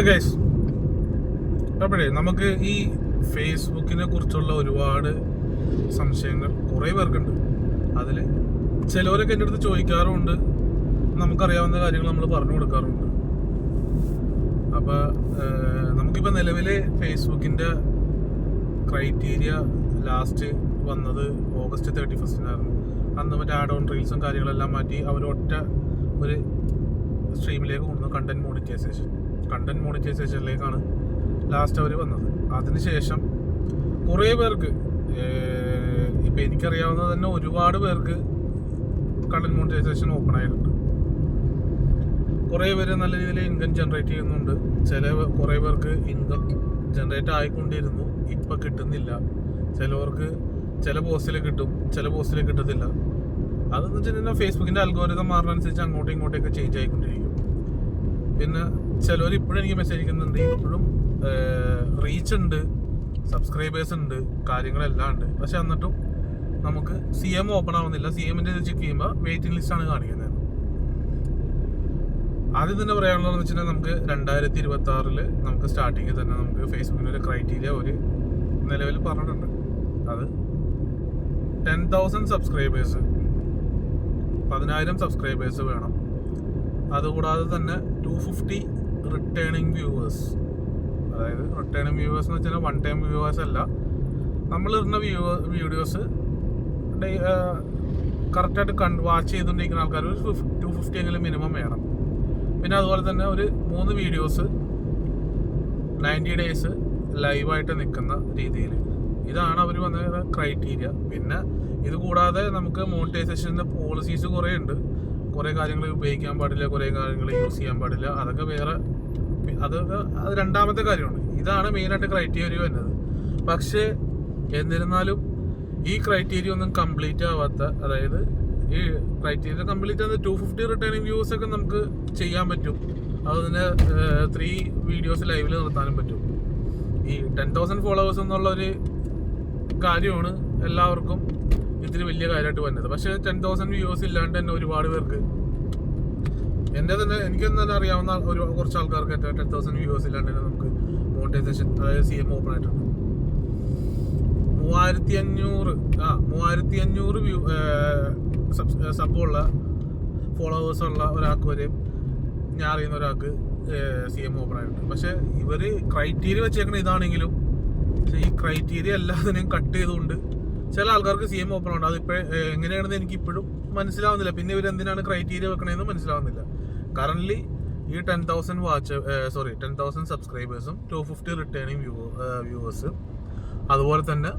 Guys അപ്പോഴേ നമുക്ക് ഈ ഫേസ്ബുക്കിനെ കുറിച്ചുള്ള ഒരുപാട് സംശയങ്ങൾ കുറേ പേർക്കുണ്ട്. അതിൽ ചിലവരൊക്കെ എന്റെ അടുത്ത് ചോദിക്കാറുമുണ്ട്. നമുക്കറിയാവുന്ന കാര്യങ്ങൾ നമ്മൾ പറഞ്ഞു കൊടുക്കാറുണ്ട് അപ്പോൾ നമുക്കിപ്പോൾ നിലവിലെ ഫേസ്ബുക്കിന്റെ ക്രൈറ്റീരിയ ലാസ്റ്റ് വന്നത് ഓഗസ്റ്റ് തേർട്ടി ഫസ്റ്റിനായിരുന്നു. അന്ന് മറ്റേ ആഡ് ഓൺ റീൽസും കാര്യങ്ങളെല്ലാം മാറ്റി അവരൊറ്റ ഒരു സ്ട്രീമിലേക്ക് കൊണ്ടുവന്നു കണ്ടന്റ് മോണിറ്റൈസേഷൻ കണ്ടന്റ് മോണിറ്റൈസേഷനിലേക്കാണ് ലാസ്റ്റ് അവർ വന്നത്. അതിനുശേഷം കുറേ പേർക്ക് ഇപ്പം എനിക്കറിയാവുന്ന തന്നെ ഒരുപാട് പേർക്ക് കണ്ടന്റ് മോണിറ്റൈസേഷൻ ഓപ്പൺ ആയിട്ടുണ്ട്. കുറേ പേര് നല്ല രീതിയിൽ ഇൻകം ജനറേറ്റ് ചെയ്യുന്നുണ്ട്. ചില കുറേ പേർക്ക് ഇൻകം ജനറേറ്റ് ആയിക്കൊണ്ടിരുന്നു. ഇപ്പം കിട്ടുന്നില്ല. ചിലവർക്ക് ചില പോസ്റ്റിൽ കിട്ടും ചില പോസ്റ്റിൽ കിട്ടത്തില്ല. അതെന്ന് വെച്ചിട്ടുണ്ടെങ്കിൽ ഫേസ്ബുക്കിന്റെ അൽഗോരിതം മാറുന്നതനുസരിച്ച് അങ്ങോട്ടും ഇങ്ങോട്ടൊക്കെ ചേഞ്ച് ആയിക്കൊണ്ടിരിക്കും. പിന്നെ ചിലവർ ഇപ്പോഴും എനിക്ക് മെസ്സേജ് അയക്കുന്നുണ്ട്. ഇപ്പോഴും റീച്ച് ഉണ്ട് സബ്സ്ക്രൈബേഴ്സ് ഉണ്ട് കാര്യങ്ങളെല്ലാം ഉണ്ട്. പക്ഷെ എന്നിട്ടും നമുക്ക് സി എം ഓപ്പൺ ആവുന്നില്ല. സി എമ്മിന്റെ ഇത് ചെക്ക് ചെയ്യുമ്പോൾ വെയിറ്റിംഗ് ലിസ്റ്റ് ആണ് കാണിക്കുന്നത്. ആദ്യം തന്നെ പറയാനുള്ളതെന്ന് വെച്ചിട്ടുണ്ടെങ്കിൽ നമുക്ക് രണ്ടായിരത്തി ഇരുപത്തി ആറിൽ നമുക്ക് സ്റ്റാർട്ടിങ്ങിൽ തന്നെ നമുക്ക് ഫേസ്ബുക്കിന്റെ ഒരു ക്രൈറ്റീരിയ ഒരു നിലവിൽ പറഞ്ഞിട്ടുണ്ട്. അത് ടെൻ തൗസൻഡ് സബ്സ്ക്രൈബേഴ്സ് പതിനായിരം സബ്സ്ക്രൈബേഴ്സ് വേണം. അതുകൂടാതെ തന്നെ ടു ഫിഫ്റ്റി റിട്ടേണിങ് വ്യൂവേഴ്സ് അതായത് റിട്ടേണിങ് വ്യൂവേഴ്സ് എന്ന് വെച്ചാൽ വൺ ടൈം വ്യൂവേഴ്സ് അല്ല. നമ്മൾ ഇടുന്ന വ്യൂ വീഡിയോസ് കറക്റ്റായിട്ട് കണ്ട് വാച്ച് ചെയ്തുകൊണ്ടിരിക്കുന്ന ആൾക്കാർ ഒരു ടു ഫിഫ്റ്റി എങ്കിലും മിനിമം വേണം. പിന്നെ അതുപോലെ തന്നെ ഒരു മൂന്ന് വീഡിയോസ് നയന്റി ഡേയ്സ് ലൈവായിട്ട് നിൽക്കുന്ന രീതിയിൽ. ഇതാണ് അവർ വന്ന ക്രൈറ്റീരിയ പിന്നെ ഇത് കൂടാതെ നമുക്ക് മോണിറ്റൈസേഷന്റെ പോളിസീസ് കുറേ ഉണ്ട് കുറേ കാര്യങ്ങൾ ഉപയോഗിക്കാൻ പാടില്ല കുറേ കാര്യങ്ങൾ യൂസ് ചെയ്യാൻ പാടില്ല. അതൊക്കെ വേറെ അത് അത് രണ്ടാമത്തെ കാര്യമാണ്. ഇതാണ് മെയിനായിട്ട് ക്രൈറ്റീരിയ വരുന്നത്. പക്ഷേ എന്നിരുന്നാലും ഈ ക്രൈറ്റീരിയ ഒന്നും കംപ്ലീറ്റ് ആവാത്ത അതായത് ഈ ക്രൈറ്റീരിയ കംപ്ലീറ്റ് ആകുന്ന ടു ഫിഫ്റ്റി റിട്ടേണിംഗ് വ്യൂസ് ഒക്കെ നമുക്ക് ചെയ്യാൻ പറ്റും. അതിന് ത്രീ വീഡിയോസ് ലൈവിൽ നിർത്താനും പറ്റും. ഈ ടെൻ തൗസൻഡ് ഫോളോവേഴ്സ് എന്നുള്ള ഒരു കാര്യമാണ് എല്ലാവർക്കും ഇതിന് വലിയ കാര്യമായിട്ട് വന്നത്. പക്ഷേ ടെൻ തൗസൻഡ് വ്യൂസ് ഇല്ലാണ്ട് തന്നെ ഒരുപാട് പേർക്ക്. എന്റെ തന്നെ എനിക്കൊന്നും തന്നെ അറിയാവുന്ന ഒരു കുറച്ച് ആൾക്കാർക്ക് ടെൻ തൗസൻഡ് വ്യൂസ് ഇല്ലാണ്ട് തന്നെ നമുക്ക് മോണിറ്റൈസേഷൻ അതായത് സി എം ഓപ്പൺ ആയിട്ടുണ്ട്. മൂവായിരത്തി അഞ്ഞൂറ് ആ മൂവായിരത്തി അഞ്ഞൂറ് വ്യൂ സബ്ബുള്ള ഫോളോവേഴ്സ് ഉള്ള ഒരാൾക്ക് വരെയും ഞാൻ അറിയുന്ന ഒരാൾക്ക് സി എം ഓപ്പൺ ആയിട്ടുണ്ട്. പക്ഷേ ഇവർ ക്രൈറ്റീരിയ വെച്ചേക്കണ ഇതാണെങ്കിലും പക്ഷെ ഈ ക്രൈറ്റീരിയ എല്ലാത്തിനെയും കട്ട് ചെയ്തുകൊണ്ട് ചില ആൾക്കാർക്ക് സി എം ഓപ്പൺ ഉണ്ട്. അതിപ്പോ എങ്ങനെയാണെന്ന് എനിക്ക് ഇപ്പോഴും മനസ്സിലാവുന്നില്ല. പിന്നെ ഇവർ എന്തിനാണ് ക്രൈറ്റീരിയ വെക്കണതെന്ന് മനസ്സിലാവുന്നില്ല. കറന്റ് ഈ ten thousand watch sorry ten thousand സബ്സ്ക്രൈബേഴ്സും two fifty returning view viewers അതുപോലെ തന്നെ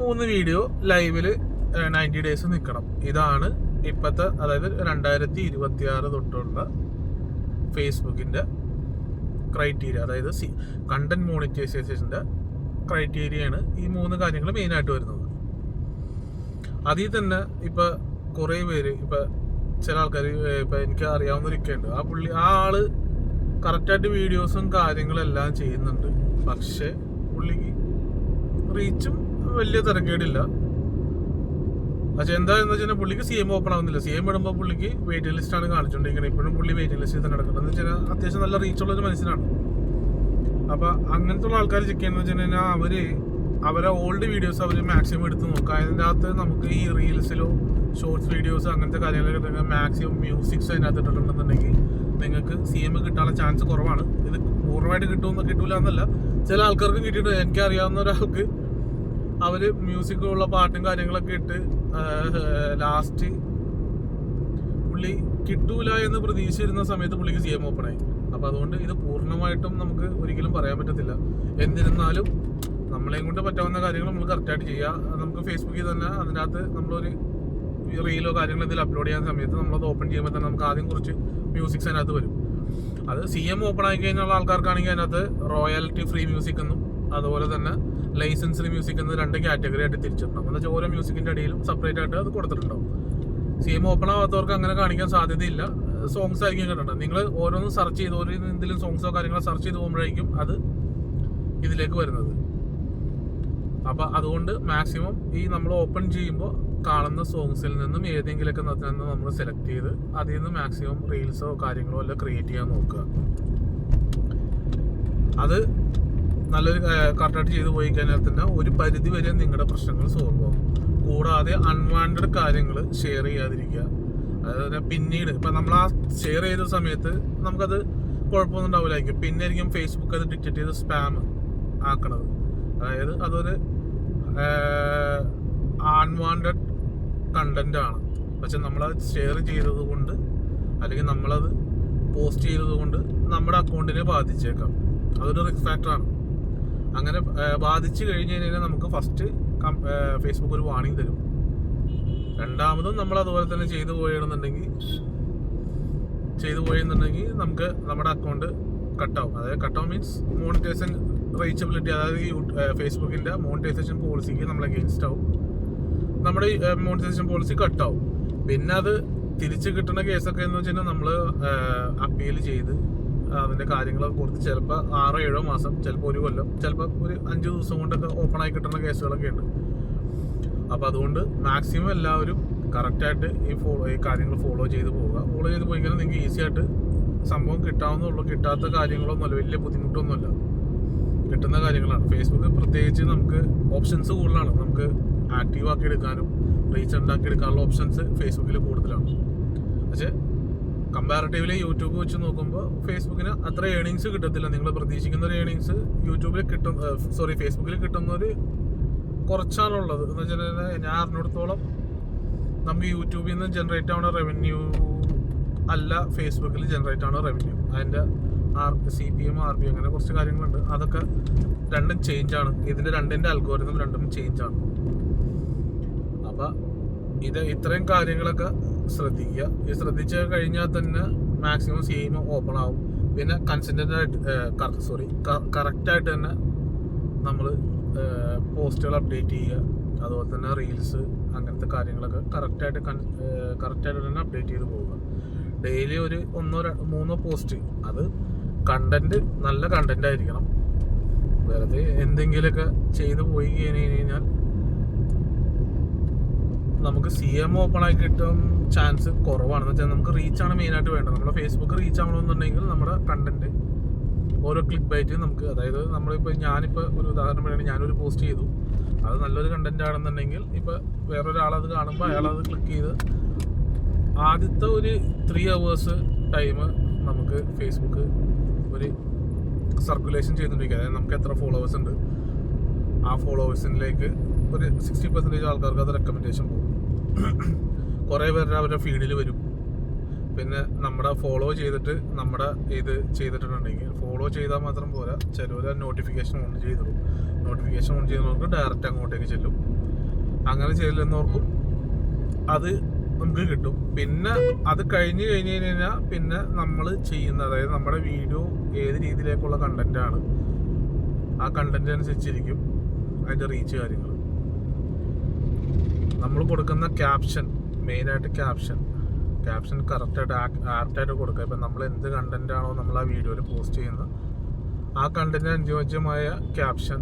മൂന്ന് വീഡിയോ ലൈവിൽ നയന്റി ഡേയ്സ് നിൽക്കണം ഇതാണ് ഇപ്പോഴത്തെ അതായത് രണ്ടായിരത്തി ഇരുപത്തി ആറ് തൊട്ടുള്ള ഫേസ്ബുക്കിന്റെ ക്രൈറ്റീരിയ അതായത് സി കണ്ടന്റ് ക്രൈറ്റീരിയ ആണ് ഈ മൂന്ന് കാര്യങ്ങൾ മെയിനായിട്ട് വരുന്നത്. അതിൽ തന്നെ ഇപ്പൊ കുറേ പേര് ഇപ്പൊ ചില ആൾക്കാർ ഇപ്പൊ എനിക്ക് അറിയാവുന്ന ഒരിക്കലുണ്ട് ആ പുള്ളി ആ ആൾ കറക്റ്റായിട്ട് വീഡിയോസും കാര്യങ്ങളെല്ലാം ചെയ്യുന്നുണ്ട്. പക്ഷെ പുള്ളിക്ക് റീച്ചും വലിയ തിരക്കേടില്ല. പക്ഷെ എന്താ എന്ന് വെച്ചാൽ പുള്ളിക്ക് സി എം ഓപ്പൺ ആവുന്നില്ല. സി എം ഇടുമ്പോൾ പുള്ളിക്ക് വെയിറ്റിംഗ് ലിസ്റ്റ് ആണ് കാണിച്ചുകൊണ്ടിരിക്കുന്നത് ഇപ്പോഴും പുള്ളി വെയിറ്റിംഗ് ലിസ്റ്റിൽ തന്നെ നടക്കുന്നത് എന്ന് വെച്ചാൽ അത്യാവശ്യം നല്ല റീച്ചുള്ള ഒരു മനുഷ്യനാണ്. അപ്പൊ അങ്ങനത്തെ ഉള്ള ആൾക്കാർ ചെക്ക് ചെയ്യുന്നത് വെച്ച് കഴിഞ്ഞാൽ അവർ അവരെ ഓൾഡ് വീഡിയോസ് അവർ മാക്സിമം എടുത്ത് നോക്കുക അതിന്റെ അകത്ത് നമുക്ക് ഈ റീൽസിലോ ഷോർട്സ് വീഡിയോസ് അങ്ങനത്തെ കാര്യങ്ങളൊക്കെ മാക്സിമം മ്യൂസിക്സ് അതിനകത്ത് ഇട്ടിട്ടുണ്ടെന്നുണ്ടെങ്കിൽ നിങ്ങൾക്ക് സി എം കിട്ടാനുള്ള ചാൻസ് കുറവാണ്. ഇത് പൂർണമായിട്ട് കിട്ടുമെന്ന് കിട്ടൂല എന്നല്ല. ചില ആൾക്കാർക്ക് കിട്ടിയിട്ട് എനിക്കറിയാവുന്ന ഒരാൾക്ക് അവർ മ്യൂസിക്കുള്ള പാട്ടും കാര്യങ്ങളൊക്കെ ഇട്ട് ലാസ്റ്റ് പുള്ളി കിട്ടൂല എന്ന് പ്രതീക്ഷിച്ചിരുന്ന സമയത്ത് പുള്ളിക്ക് സി എം ഓപ്പൺ ആയി. അപ്പൊ അതുകൊണ്ട് ഇത് പൂർണമായിട്ടും നമുക്ക് ഒരിക്കലും പറയാൻ പറ്റത്തില്ല. എന്നിരുന്നാലും നമ്മളെയും കൊണ്ട് പറ്റാവുന്ന കാര്യങ്ങൾ നമ്മൾ കറക്റ്റായിട്ട് ചെയ്യുക. നമുക്ക് ഫേസ്ബുക്കിൽ തന്നെ അതിനകത്ത് നമ്മളൊരു റീലോ കാര്യങ്ങളോ ഇതിൽ അപ്ലോഡ് ചെയ്യുന്ന സമയത്ത് നമ്മളത് ഓപ്പൺ ചെയ്യുമ്പോൾ തന്നെ നമുക്ക് ആദ്യം കുറച്ച് മ്യൂസിക്സ് അതിനകത്ത് വരും. അത് സി എം ഓപ്പൺ ആയി കഴിഞ്ഞുള്ള ആൾക്കാർക്കാണെങ്കിൽ അതിനകത്ത് റോയാലിറ്റി ഫ്രീ മ്യൂസിക് എന്നും അതുപോലെ തന്നെ ലൈസൻസ്ഡ് മ്യൂസിക് എന്ന് രണ്ട് കാറ്റഗറി ആയിട്ട് തിരിച്ചിട്ടുണ്ടാവും എന്ന് വെച്ചാൽ ഓരോ മ്യൂസിക്കിന്റെ ഇടയിലും സെപ്പറേറ്റ് ആയിട്ട് അത് കൊടുത്തിട്ടുണ്ടാവും. സി എം ഓപ്പൺ ആവാത്തവർക്ക് അങ്ങനെ കാണിക്കാൻ സാധ്യതയില്ല. സോങ്സ് ആയിരിക്കും കണ്ടിട്ടുണ്ട് നിങ്ങൾ ഓരോന്നും സെർച്ച് ചെയ്ത് ഓരോ എന്തെങ്കിലും സോങ്സോ കാര്യങ്ങളോ സെർച്ച് ചെയ്ത് പോകുമ്പോഴായിരിക്കും അത് ഇതിലേക്ക് വരുന്നത്. അപ്പൊ അതുകൊണ്ട് മാക്സിമം ഈ നമ്മൾ ഓപ്പൺ ചെയ്യുമ്പോൾ കാണുന്ന സോങ്സിൽ നിന്നും ഏതെങ്കിലുമൊക്കെ നിന്ന് നമ്മൾ സെലക്ട് ചെയ്ത് അതിൽ നിന്ന് മാക്സിമം റീൽസോ കാര്യങ്ങളോ എല്ലാം ക്രിയേറ്റ് ചെയ്യാൻ നോക്കുക. അത് നല്ലൊരു കറക്റ്റായിട്ട് ചെയ്തു പോയി കഴിഞ്ഞാൽ തന്നെ ഒരു പരിധി വരെ നിങ്ങളുടെ പ്രശ്നങ്ങൾ സോൾവ് ആവും. കൂടാതെ അൺവാണ്ടഡ് കാര്യങ്ങൾ ഷെയർ ചെയ്യാതിരിക്കുക. അതായത് പിന്നീട് ഇപ്പം നമ്മൾ ആ ഷെയർ ചെയ്ത സമയത്ത് നമുക്കത് കുഴപ്പമൊന്നും ഉണ്ടാവില്ലായിരിക്കും. പിന്നെ ആയിരിക്കും ഫേസ്ബുക്ക് അത് ഡിറ്റക്ട് ചെയ്ത് സ്പാം ആക്കണത്. അതായത് അതൊരു അൺവാണ്ടഡ് കണ്ടന്റ് ആണ്. പക്ഷെ നമ്മളത് ഷെയർ ചെയ്തത് കൊണ്ട് അല്ലെങ്കിൽ നമ്മളത് പോസ്റ്റ് ചെയ്തത് കൊണ്ട് നമ്മുടെ അക്കൗണ്ടിനെ ബാധിച്ചേക്കാം. അതൊരു റിസ്ക് ഫാക്ടറാണ് അങ്ങനെ ബാധിച്ചു കഴിഞ്ഞ് കഴിഞ്ഞാൽ നമുക്ക് ഫസ്റ്റ് ഫേസ്ബുക്ക് ഒരു വാണിംഗ് തരും. രണ്ടാമതും നമ്മൾ അതുപോലെ തന്നെ ചെയ്തു പോയെന്നുണ്ടെങ്കിൽ ചെയ്തു പോയെന്നുണ്ടെങ്കിൽ നമുക്ക് നമ്മുടെ അക്കൗണ്ട് കട്ടാവും അതായത് കട്ടാവും മീൻസ് മോണിറ്റൈസേഷൻ റീച്ചബിലിറ്റി അതായത് ഈ ഫേസ്ബുക്കിന്റെ മോണിറ്റൈസേഷൻ പോളിസിക്ക് നമ്മൾ അഗെയിൻസ്റ്റ് ആവും. നമ്മുടെ മോണിറ്റൈസേഷൻ പോളിസി കട്ടാവും പിന്നെ അത് തിരിച്ച് കിട്ടുന്ന കേസൊക്കെ എന്ന് വെച്ച് കഴിഞ്ഞാൽ നമ്മൾ അപ്പീൽ ചെയ്ത് അതിന്റെ കാര്യങ്ങളൊക്കെ കൊടുത്ത് ചിലപ്പോൾ ആറോ ഏഴോ മാസം ചിലപ്പോൾ ഒരു കൊല്ലം ചിലപ്പോൾ ഒരു അഞ്ച് ദിവസം കൊണ്ടൊക്കെ ഓപ്പൺ ആയി കിട്ടുന്ന കേസുകളൊക്കെ ഉണ്ട്. അപ്പോൾ അതുകൊണ്ട് മാക്സിമം എല്ലാവരും കറക്റ്റായിട്ട് ഈ ഫോളോ ഈ കാര്യങ്ങൾ ഫോളോ ചെയ്ത് പോവുക. ഫോളോ ചെയ്ത് പോയി കഴിഞ്ഞാൽ നിങ്ങൾക്ക് ഈസി ആയിട്ട് സംഭവം കിട്ടാവുന്നുള്ളൂ കിട്ടാത്ത കാര്യങ്ങളൊന്നുമല്ല. വലിയ ബുദ്ധിമുട്ടൊന്നുമില്ല. കിട്ടുന്ന കാര്യങ്ങളാണ്. ഫേസ്ബുക്ക് പ്രത്യേകിച്ച് നമുക്ക് ഓപ്ഷൻസ് കൂടുതലാണ്. നമുക്ക് ആക്റ്റീവ് ആക്കി എടുക്കാനും റീച്ച് ഉണ്ടാക്കി എടുക്കാനുള്ള ഓപ്ഷൻസ് ഫേസ്ബുക്കിൽ കൂടുതലാണ്. പക്ഷേ കമ്പാരിറ്റീവ്ലി യൂട്യൂബ് വെച്ച് നോക്കുമ്പോൾ ഫേസ്ബുക്കിന് അത്ര ഏണിങ്സ് കിട്ടത്തില്ല. നിങ്ങൾ പ്രതീക്ഷിക്കുന്ന ഒരു ഏണിങ്സ് യൂട്യൂബിൽ കിട്ടും സോറി ഫേസ്ബുക്കിൽ കിട്ടുന്ന ഒരു കുറച്ചാണുള്ളത് എന്ന് വെച്ചാൽ ഞാൻ അറിഞ്ഞിടത്തോളം നമുക്ക് യൂട്യൂബിൽ നിന്ന് ജനറേറ്റ് ആവുന്ന റവന്യൂ അല്ല ഫേസ്ബുക്കിൽ ജനറേറ്റ് ആവുന്ന റവന്യൂ അതിന്റെ R C P M R B അങ്ങനെ കുറച്ച് കാര്യങ്ങളുണ്ട്. അതൊക്കെ രണ്ടും ആണ്. ഇതിന്റെ രണ്ടിന്റെ അൽഗോരിതം രണ്ടും ചേഞ്ച് ആണ്. അപ്പം ഇത് ഇത്രയും കാര്യങ്ങളൊക്കെ ശ്രദ്ധിക്കുക. ഇത് ശ്രദ്ധിച്ച് കഴിഞ്ഞാൽ തന്നെ മാക്സിമം സെയിം ഓപ്പൺ ആവും. പിന്നെ കൺസിസ്റ്റന്റ് ആയിട്ട് സോറി കറക്റ്റായിട്ട് തന്നെ നമ്മൾ പോസ്റ്റുകൾ അപ്ഡേറ്റ് ചെയ്യുക. അതുപോലെ തന്നെ റീൽസ് അങ്ങനത്തെ കാര്യങ്ങളൊക്കെ കറക്റ്റായിട്ട് കറക്റ്റായിട്ട് തന്നെ അപ്ഡേറ്റ് ചെയ്ത് പോവുക. ഡെയിലി ഒരു ഒന്നോ മൂന്നോ പോസ്റ്റ് അത് കണ്ടന്റ് നല്ല കണ്ടന്റ് ആയിരിക്കണം. വെറുതെ എന്തെങ്കിലുമൊക്കെ ചെയ്തു പോയി കഴിഞ്ഞ് കഴിഞ്ഞാൽ നമുക്ക് സി എം ഓപ്പൺ ആയി കിട്ടും ചാൻസ് കുറവാണെന്ന് വെച്ചാൽ നമുക്ക് റീച്ചാണ് മെയിനായിട്ട് വേണ്ടത്. നമ്മുടെ ഫേസ്ബുക്ക് റീച്ച് ആവണമെന്നുണ്ടെങ്കിൽ നമ്മുടെ കണ്ടന്റ് ഓരോ ക്ലിക്ക് ബൈറ്റ് നമുക്ക് അതായത് നമ്മളിപ്പോൾ ഞാനിപ്പോൾ ഒരു ഉദാഹരണം പറയുകയാണെങ്കിൽ ഞാനൊരു പോസ്റ്റ് ചെയ്തു. അത് നല്ലൊരു കണ്ടന്റ് ആണെന്നുണ്ടെങ്കിൽ ഇപ്പോൾ വേറൊരാളത് കാണുമ്പോൾ അയാളത് ക്ലിക്ക് ചെയ്ത് ആദ്യത്തെ ഒരു ത്രീ അവേഴ്സ് ടൈം നമുക്ക് ഫേസ്ബുക്ക് ഒരു സർക്കുലേഷൻ ചെയ്തുകൊണ്ടിരിക്കുക അതായത് നമുക്ക് എത്ര ഫോളോവേഴ്സ് ഉണ്ട്. ആ ഫോളോവേഴ്സിലേക്ക് ഒരു സിക്സ്റ്റി പെർസെന്റേജ് ആൾക്കാർക്ക് അത് റെക്കമെൻഡേഷൻ പോകും. കുറേ പേരുടെ അവരുടെ ഫീഡിൽ വരും. പിന്നെ നമ്മുടെ ഫോളോ ചെയ്തിട്ട് നമ്മുടെ ഇത് ചെയ്തിട്ടുണ്ടെങ്കിൽ ഫോളോ ചെയ്താൽ മാത്രം പോരാ. ചിലവർ നോട്ടിഫിക്കേഷൻ ഓൺ ചെയ്തോളൂ. നോട്ടിഫിക്കേഷൻ ഓൺ ചെയ്യുന്നവർക്ക് ഡയറക്റ്റ് അങ്ങോട്ടേക്ക് ചെല്ലും. അങ്ങനെ ചെല്ലുന്നവർക്കും അത് നമുക്ക് കിട്ടും. പിന്നെ അത് കഴിഞ്ഞ് കഴിഞ്ഞ് കഴിഞ്ഞാൽ പിന്നെ നമ്മൾ ചെയ്യുന്ന അതായത് നമ്മുടെ വീഡിയോ ഏത് രീതിയിലേക്കുള്ള കണ്ടന്റ് ആണ് ആ കണ്ടന്റ് അനുസരിച്ചിരിക്കും അതിന്റെ റീച്ച് കാര്യങ്ങൾ നമ്മൾ കൊടുക്കുന്ന ക്യാപ്ഷൻ മെയിൻ ആയിട്ട് ക്യാപ്ഷൻ ക്യാപ്ഷൻ കറക്റ്റായിട്ട് ആപ്റ്റായിട്ട് കൊടുക്കുക. ഇപ്പം നമ്മൾ എന്ത് കണ്ടന്റ് ആണോ നമ്മൾ ആ വീഡിയോയിൽ പോസ്റ്റ് ചെയ്യുന്നത് ആ കണ്ടന്റിന് അനുയോജ്യമായ ക്യാപ്ഷൻ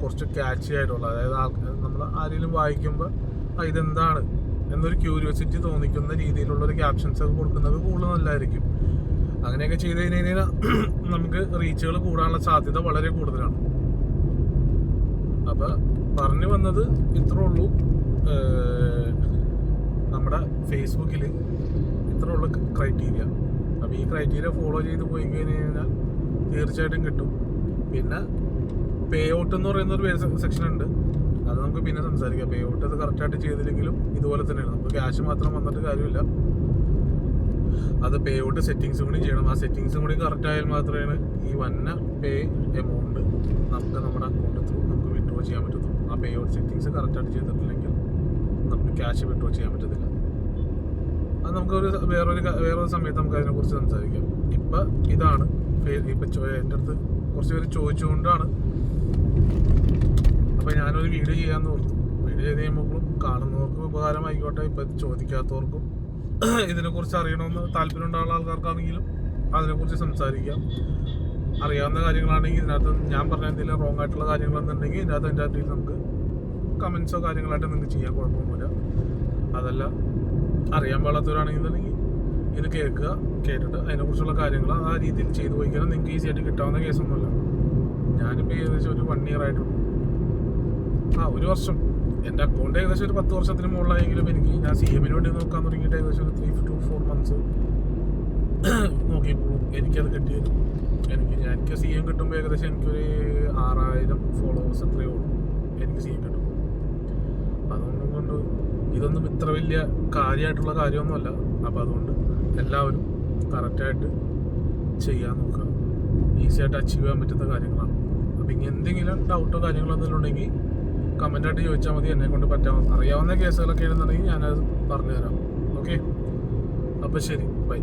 കുറച്ച് ക്യാച്ചി ആയിട്ടുള്ള അതായത് നമ്മൾ ആരെങ്കിലും വായിക്കുമ്പോൾ ഇതെന്താണ്? എന്നൊരു ക്യൂരിയോസിറ്റി തോന്നിക്കുന്ന രീതിയിലുള്ള ഒരു ക്യാപ്ഷൻസ് ഒക്കെ കൊടുക്കുന്നത് കൂടുതൽ നല്ലതായിരിക്കും. അങ്ങനെയൊക്കെ ചെയ്ത് കഴിഞ്ഞ് കഴിഞ്ഞാൽ നമുക്ക് റീച്ചുകൾ കൂടാനുള്ള സാധ്യത വളരെ കൂടുതലാണ്. അപ്പം പറഞ്ഞു വന്നത് ഇത്രേ ഉള്ളൂ. നമ്മുടെ ഫേസ്ബുക്കിൽ ഇത്രേ ഉള്ള ക്രൈറ്റീരിയ അപ്പോൾ ഈ ക്രൈറ്റീരിയ ഫോളോ ചെയ്ത് പോയി കഴിഞ്ഞ് കഴിഞ്ഞാൽ തീർച്ചയായിട്ടും കിട്ടും. പിന്നെ പേ ഔട്ട് എന്ന് പറയുന്ന ഒരു സെക്ഷൻ ഉണ്ട്. അത് നമുക്ക് പിന്നെ സംസാരിക്കാം. പേ ഔട്ട് അത് കറക്റ്റായിട്ട് ചെയ്തില്ലെങ്കിലും ഇതുപോലെ തന്നെയാണ്. നമുക്ക് ക്യാഷ് മാത്രം വന്നിട്ട് കാര്യമില്ല. അത് പേ ഔട്ട് സെറ്റിങ്സും കൂടി ചെയ്യണം. ആ സെറ്റിങ്സും കൂടി കറക്റ്റ് ആയാൽ മാത്രമേ ഈ വന്ന പേ എമൗണ്ട് നമുക്ക് നമ്മുടെ അക്കൗണ്ട് ത്രൂ നമുക്ക് വിഡ്രോ ചെയ്യാൻ പറ്റത്തുള്ളൂ. ആ പേ ഔട്ട് സെറ്റിങ്സ് കറക്റ്റായിട്ട് ചെയ്തിട്ടില്ലെങ്കിൽ നമുക്ക് ക്യാഷ് വിഡ്രോ ചെയ്യാൻ പറ്റത്തില്ല. അത് നമുക്കൊരു വേറൊരു വേറൊരു സമയത്ത് നമുക്ക് അതിനെക്കുറിച്ച് സംസാരിക്കാം. ഇപ്പം ഇതാണ്. ഇപ്പം എന്റെ അടുത്ത് കുറച്ച് പേര് ചോദിച്ചുകൊണ്ടാണ് അപ്പം ഞാനൊരു വീഡിയോ ചെയ്യാമെന്ന് ഓർത്തു. വീഡിയോ ചെയ്ത് കഴിയുമ്പോഴും കാണുന്നവർക്കും ഉപകാരമായിക്കോട്ടെ. ഇപ്പം ചോദിക്കാത്തവർക്കും ഇതിനെക്കുറിച്ച് അറിയണമെന്ന് താല്പര്യം ഉണ്ടാകുന്ന ആൾക്കാർക്കാണെങ്കിലും അതിനെക്കുറിച്ച് സംസാരിക്കാം. അറിയാവുന്ന കാര്യങ്ങളാണെങ്കിൽ ഇതിനകത്ത് ഞാൻ പറഞ്ഞ എന്തെങ്കിലും റോങ് ആയിട്ടുള്ള കാര്യങ്ങളെന്നുണ്ടെങ്കിൽ ഇതിനകത്ത് എന്റെ അതിൽ നമുക്ക് കമൻസോ കാര്യങ്ങളായിട്ട് നിങ്ങൾക്ക് ചെയ്യാൻ കുഴപ്പമൊന്നുമില്ല. അതല്ല അറിയാൻ പാടാത്തവരാണെന്നുണ്ടെങ്കിൽ ഇത് കേൾക്കുക കേട്ടിട്ട് അതിനെക്കുറിച്ചുള്ള കാര്യങ്ങൾ ആ രീതിയിൽ ചെയ്തു പോയിക്കാൻ നിങ്ങൾക്ക് ഈസി ആയിട്ട് കിട്ടാവുന്ന കേസൊന്നുമല്ല ഞാനിപ്പോൾ ഏകദേശം ഒരു വൺ ഇയർ ആയിട്ടുള്ളൂ. ആ ഒരു വർഷം. എന്റെ അക്കൗണ്ട് ഏകദേശം ഒരു പത്ത് വർഷത്തിന് മുകളിലായെങ്കിലും എനിക്ക് ഞാൻ സി എമ്മിന് വേണ്ടി നോക്കാൻ തുടങ്ങിയിട്ട് ഏകദേശം ഒരു ത്രീ ടു ഫോർ മന്ത്സ് നോക്കിയപ്പോഴും എനിക്കത് കിട്ടിയത് എനിക്ക് ഞാൻ എനിക്ക് സി എം കിട്ടുമ്പോൾ ഏകദേശം എനിക്കൊരു ആറായിരം ഫോളോവേഴ്സ് എത്രയേ ഉള്ളൂ. എനിക്ക് സി എം കിട്ടും അതുകൊണ്ടും കൊണ്ട് ഇതൊന്നും ഇത്ര വലിയ കാര്യമായിട്ടുള്ള കാര്യമൊന്നുമല്ല. അപ്പോൾ അതുകൊണ്ട് എല്ലാവരും കറക്റ്റായിട്ട് ചെയ്യാൻ നോക്കുക. ഈസി ആയിട്ട് അച്ചീവ് ചെയ്യാൻ പറ്റുന്ന കാര്യങ്ങളാണ്. അപ്പോൾ ഇനി എന്തെങ്കിലും ഡൗട്ടോ കാര്യങ്ങളോ എന്തെങ്കിലും ഉണ്ടെങ്കിൽ കമന്റായിട്ട് ചോദിച്ചാൽ മതി എന്നെ കൊണ്ട് പറ്റാവുന്ന അറിയാവുന്ന കേസുകളൊക്കെ ആണെന്നുണ്ടെങ്കിൽ ഞാനത് പറഞ്ഞു തരാം ഓക്കെ അപ്പോൾ ശരി. ബൈ